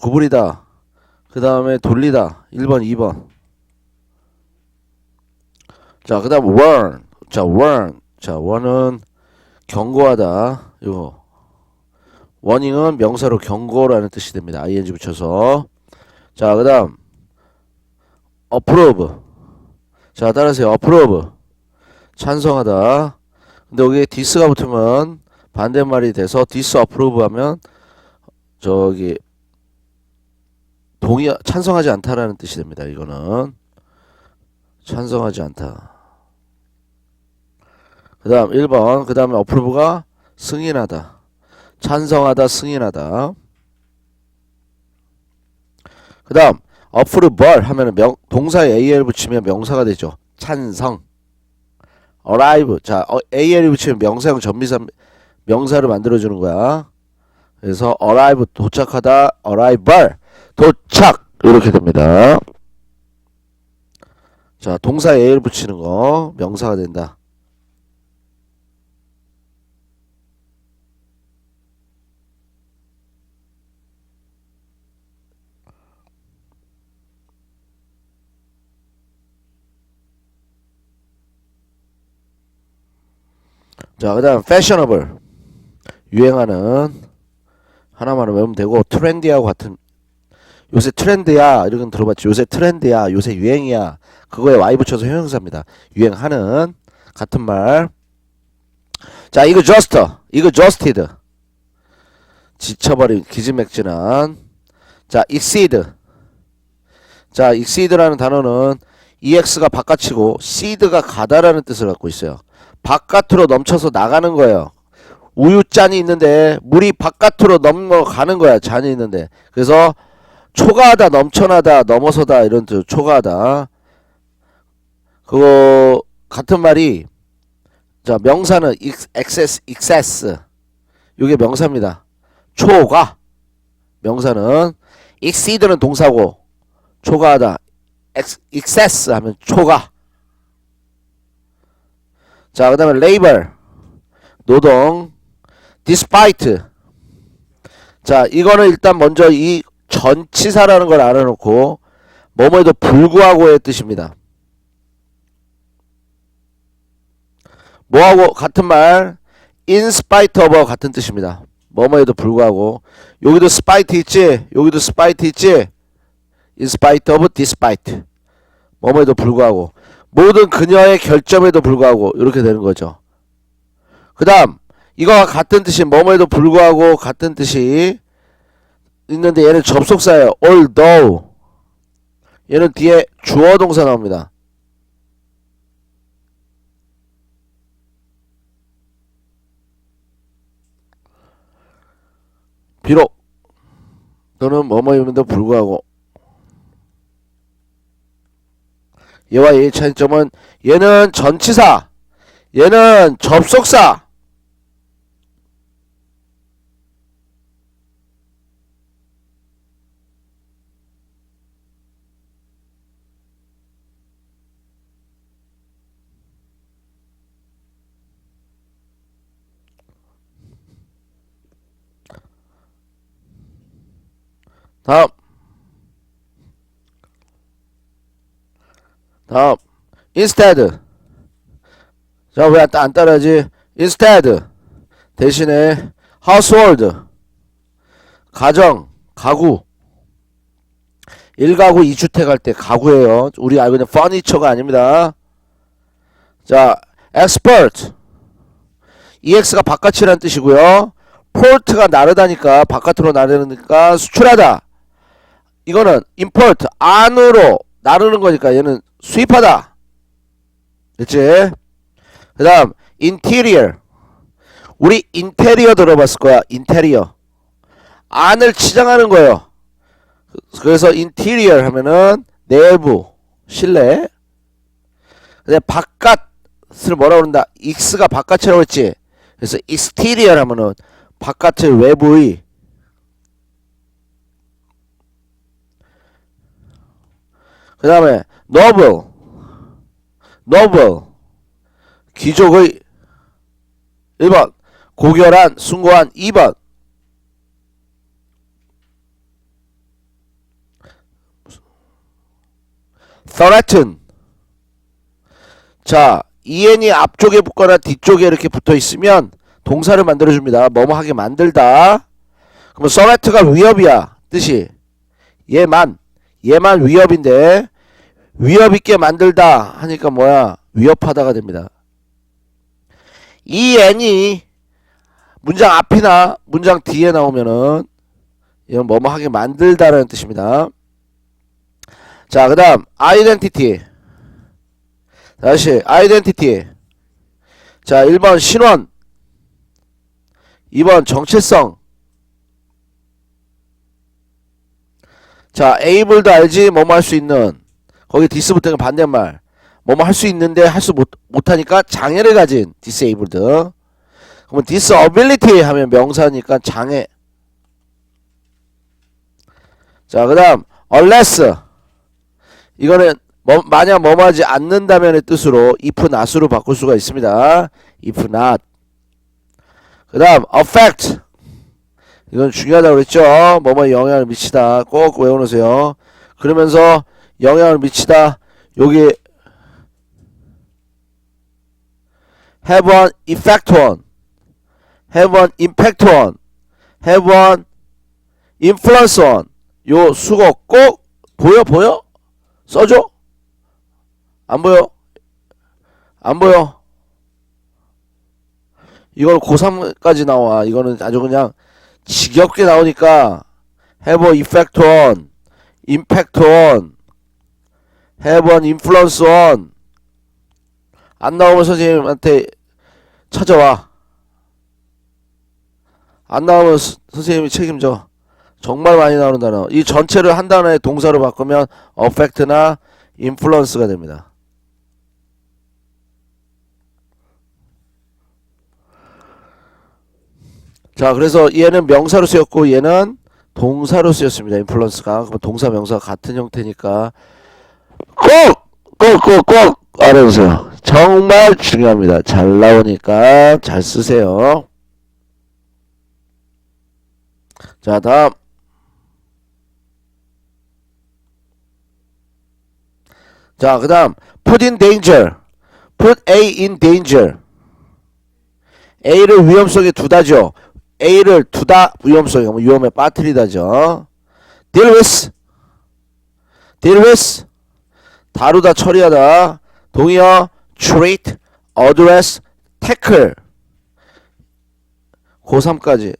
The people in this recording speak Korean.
구부리다. 그 다음에 돌리다. 1번, 2번. 자, 그 다음 warn. 자, warn. 자, warn은 경고하다. 이거. warning은 명사로 경고라는 뜻이 됩니다. ing 붙여서. 자, 그 다음 approve. 자, 따라하세요. approve. 찬성하다. 근데 여기에 dis가 붙으면 반대말이 돼서 disapprove 하면 저기 동의 찬성하지 않다라는 뜻이 됩니다. 이거는 찬성하지 않다. 그다음 1번 그다음에 approve가 승인하다. 찬성하다, 승인하다. 그다음 approve 하면은 명 동사에 al 붙이면 명사가 되죠. 찬성. arrive 자 어, al이 붙이면 명사형 전미사 명사를 만들어 주는 거야. 그래서 arrive 도착하다, arrival 도착 이렇게 됩니다. 자 동사에 al 붙이는 거 명사가 된다. 자, 그 다음 fashionable 유행하는 하나만 외우면 되고 트렌디하고 같은 요새 트렌드야 이런 건 들어봤지. 요새 트렌드야 요새 유행이야. 그거에 y 붙여서 형용사입니다. 유행하는 같은 말 자 이거 just 이거 justed 지쳐버린 기지맥진한. 자 exceed. 자 exceed라는 단어는 ex가 바깥이고 seed가 가다라는 뜻을 갖고 있어요. 바깥으로 넘쳐서 나가는 거예요. 우유 잔이 있는데 물이 바깥으로 넘어가는 거야. 잔이 있는데. 그래서 초과하다, 넘쳐나다, 넘어서다 이런 뜻. 초과하다. 그거 같은 말이 자 명사는 excess, excess. 이게 명사입니다. 초과. 명사는 exceed는 동사고 초과하다. excess 하면 초과. 자, 그 다음에 labor, 노동, despite. 자, 이거는 일단 먼저 이 전치사라는 걸 알아놓고, 뭐뭐에도 불구하고의 뜻입니다. 뭐하고 같은 말, in spite of 같은 뜻입니다. 뭐뭐에도 불구하고. 여기도 spite 있지? 여기도 spite 있지? in spite of, despite. 뭐뭐에도 불구하고. 모든 그녀의 결점에도 불구하고 이렇게 되는 거죠. 그 다음 이거와 같은 뜻이 뭐뭐에도 불구하고 같은 뜻이 있는데 얘는 접속사예요. although 얘는 뒤에 주어 동사 나옵니다. 비록 또는 뭐뭐임에도 불구하고 얘와 얘의 차이점은 얘는 전치사, 얘는 접속사. 다음. 다음. Instead. 자 왜 안 따라하지? Instead. 대신에 household. 가정 가구. 1가구 2주택 할 때 가구예요. 우리 알고 있는 furniture가 아닙니다. 자 export ex가 바깥이라는 뜻이고요. port가 나르다니까 바깥으로 나르니까 수출하다 이거는 import 안으로 나르는 거니까 얘는 수입하다. 됐지? 그 다음 interior 우리 인테리어 들어봤을 거야. 인테리어 안을 치장하는 거예요. 그래서 interior 하면은 내부 실내 근데 바깥을 뭐라 그런다 x가 바깥이라고 했지 그래서 exterior 하면은 바깥의 외부의 그 다음에 noble, noble. 귀족의 1번 고결한 숭고한 2번 threaten. 자 en이 앞쪽에 붙거나 뒤쪽에 이렇게 붙어 있으면 동사를 만들어 줍니다. 뭐뭐 하게 만들다. 그럼 threat가 위협이야. 뜻이. 얘만. 얘만 위협인데 위협 있게 만들다 하니까 뭐야? 위협하다가 됩니다. 이 n이 문장 앞이나 문장 뒤에 나오면은 이건 뭐뭐 하게 만들다라는 뜻입니다. 자, 그 다음, identity. 다시, identity. 자, 1번 신원. 2번 정체성. 자, able도 알지? 뭐뭐 할 수 있는. 거기 디스부터는 반대말. 뭐뭐 할 수 있는데 할수 못, 못하니까 장애를 가진 disabled. 그러면 disability 하면 명사니까 장애. 자, 그 다음, unless. 이거는, 뭐, 만약 뭐뭐 하지 않는다면의 뜻으로 if not으로 바꿀 수가 있습니다. if not. 그 다음, affect. 이건 중요하다고 그랬죠? 뭐뭐에 영향을 미치다. 꼭 외워놓으세요. 그러면서 영향을 미치다. 여기, have an effect on. have an impact on. have an influence on. 요 수거 꼭 보여 보여? 써줘? 안 보여? 안 보여? 이걸 고3까지 나와. 이거는 아주 그냥 지겹게 나오니까 have an effect on, impact on, have an influence on 안 나오면 선생님한테 찾아와. 안 나오면 스- 선생님이 책임져. 정말 많이 나오는 단어. 이 전체를 한 단어의 동사로 바꾸면 affect나 influence가 됩니다. 자, 그래서 얘는 명사로 쓰였고 얘는 동사로 쓰였습니다. influence가. 그럼 동사 명사 같은 형태니까 꼭! 꼭, 꼭, 꼭 알아보세요. 정말 중요합니다. 잘 나오니까 잘 쓰세요. 자, 다음. 자, 그 다음. put in danger. put A in danger. A를 위험 속에 두다죠. A를 두다 위험 속에 뭐 위험에 빠뜨리다죠. deal with. deal with. 다루다 처리하다. 동의어 treat, address, tackle. 고3까지